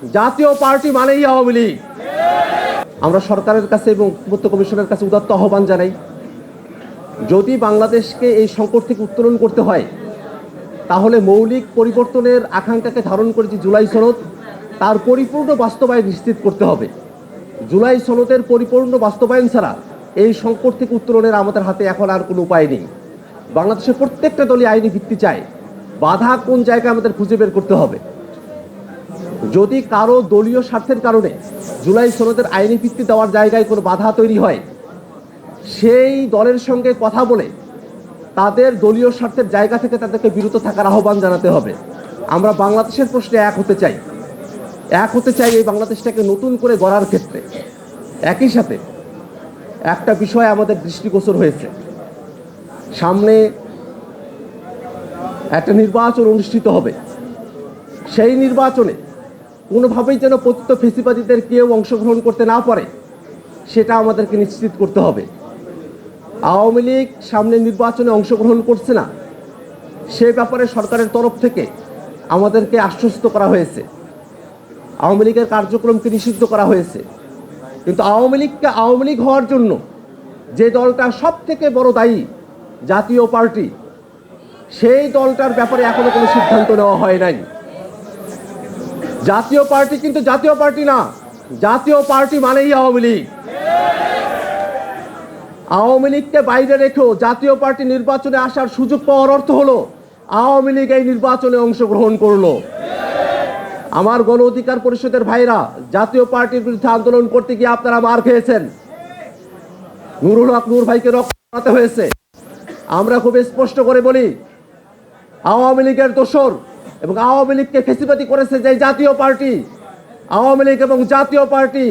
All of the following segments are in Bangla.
জাতীয় পার্টি মানেই আওয়ামী লীগ। আমরা সরকারের কাছে এবং মুক্ত কমিশনের কাছে উদাত্ত আহ্বান জানাই, যদি বাংলাদেশকে এই সংকট থেকে উত্তোলন করতে হয়, তাহলে মৌলিক পরিবর্তনের আকাঙ্ক্ষাকে ধারণ করে যে জুলাই সনদ, তার পরিপূর্ণ বাস্তবায়ন নিশ্চিত করতে হবে। জুলাই সনদের পরিপূর্ণ বাস্তবায়ন ছাড়া এই সংকট থেকে উত্তোলনের আমাদের হাতে এখন আর কোনো উপায় নেই। বাংলাদেশের প্রত্যেকটা দলই আইনি ভিত্তি চায়, বাধা কোন জায়গায় আমাদের খুঁজে বের করতে হবে। যদি কারও দলীয় স্বার্থের কারণে জুলাই সনদের আইনি ভিত্তি দেওয়ার জায়গায় কোনো বাধা তৈরি হয়, সেই দলের সঙ্গে কথা বলে তাদের দলীয় স্বার্থের জায়গা থেকে তাদেরকে বিরত থাকার আহ্বান জানাতে হবে। আমরা বাংলাদেশের প্রশ্নে এক হতে চাই। এক হতে চাই এই বাংলাদেশটাকে নতুন করে গড়ার ক্ষেত্রে। একই সাথে একটা বিষয় আমাদের দৃষ্টিগোচর হয়েছে। সামনে একটা নির্বাচন অনুষ্ঠিত হবে। সেই নির্বাচনে কোনোভাবেই যেন পতিত ফেসিবাদীদের কেউ অংশগ্রহণ করতে না পারে, সেটা আমাদেরকে নিশ্চিত করতে হবে। আওয়ামী লীগ সামনে নির্বাচনে অংশগ্রহণ করছে না, সে ব্যাপারে সরকারের তরফ থেকে আমাদেরকে আশ্বস্ত করা হয়েছে। আওয়ামী লীগের কার্যক্রমকে নিষিদ্ধ করা হয়েছে। কিন্তু আওয়ামী লীগকে আওয়ামী লীগ হওয়ার জন্য যে দলটা সব থেকে বড় দায়ী জাতীয় পার্টি, সেই দলটার ব্যাপারে এখনও কোনো সিদ্ধান্ত নেওয়া হয় নাই। জাতীয় পার্টি কিন্তু জাতীয় পার্টি না। জাতীয় পার্টি মানেই আওয়ামী লীগ। আওয়ামী লীগকে বাইরে রেখেও জাতীয় পার্টি নির্বাচনে আসার সুযোগ পাওয়ার অর্থ হলো, আওয়ামী লীগ এই নির্বাচনে অংশগ্রহণ করল। আমার গণ অধিকার পরিষদের ভাইরা, জাতীয় পার্টির বিরুদ্ধে আন্দোলন করতে গিয়ে আপনারা মার খেয়েছেন। নুরুল হক নূর ভাইকে রক্ষা করাতে হয়েছে। আমরা খুব স্পষ্ট করে বলি, আওয়ামী লীগের দোসর এবং আওয়ামী লীগকে ফেসিবাদী করেছে যে জাতীয় পার্টি, আওয়ামী লীগ এবং জাতীয় পার্টি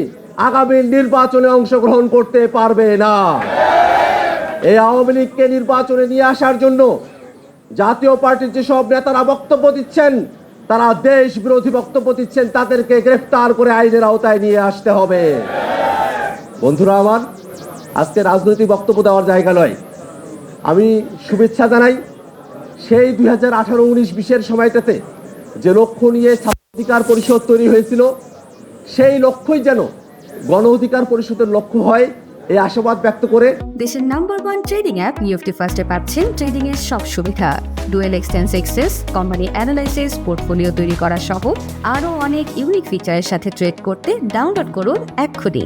আগামী নির্বাচনে অংশগ্রহণ করতে পারবে না। এই আওয়ামী লীগকে নির্বাচনে নিয়ে আসার জন্য জাতীয় পার্টির যেসব নেতারা বক্তব্য দিচ্ছেন, তারা দেশ বিরোধী বক্তব্য দিচ্ছেন, তাদেরকে গ্রেফতার করে আইনের আওতায় নিয়ে আসতে হবে। বন্ধুরা আমার, আজকে রাজনৈতিক বক্তব্য দেওয়ার জায়গা নয়। আমি শুভেচ্ছা জানাই। সেই দুই হাজার আঠারো উনিশ বিশের সময়টাতে যে লক্ষ্য নিয়ে অধিকার পরিষদ তৈরি হয়েছিল, সেই লক্ষ্যই যেন গণ অধিকার পরিষদের লক্ষ্য হয়, এই আশাবাদ ব্যক্ত করে দেশের নাম্বার ওয়ান ট্রেডিং অ্যাপ নিউফটি ফার্স্টে পাচ্ছেন ট্রেডিং এর সব সুবিধা। ডুয়েল এক্সটেন্স এক্সেস কোম্পানি অ্যানালাইসিস পোর্টফোলিও তৈরি করা সহ আরও অনেক ইউনিক ফিচারের সাথে ট্রেড করতে ডাউনলোড করুন এক্ষুনি।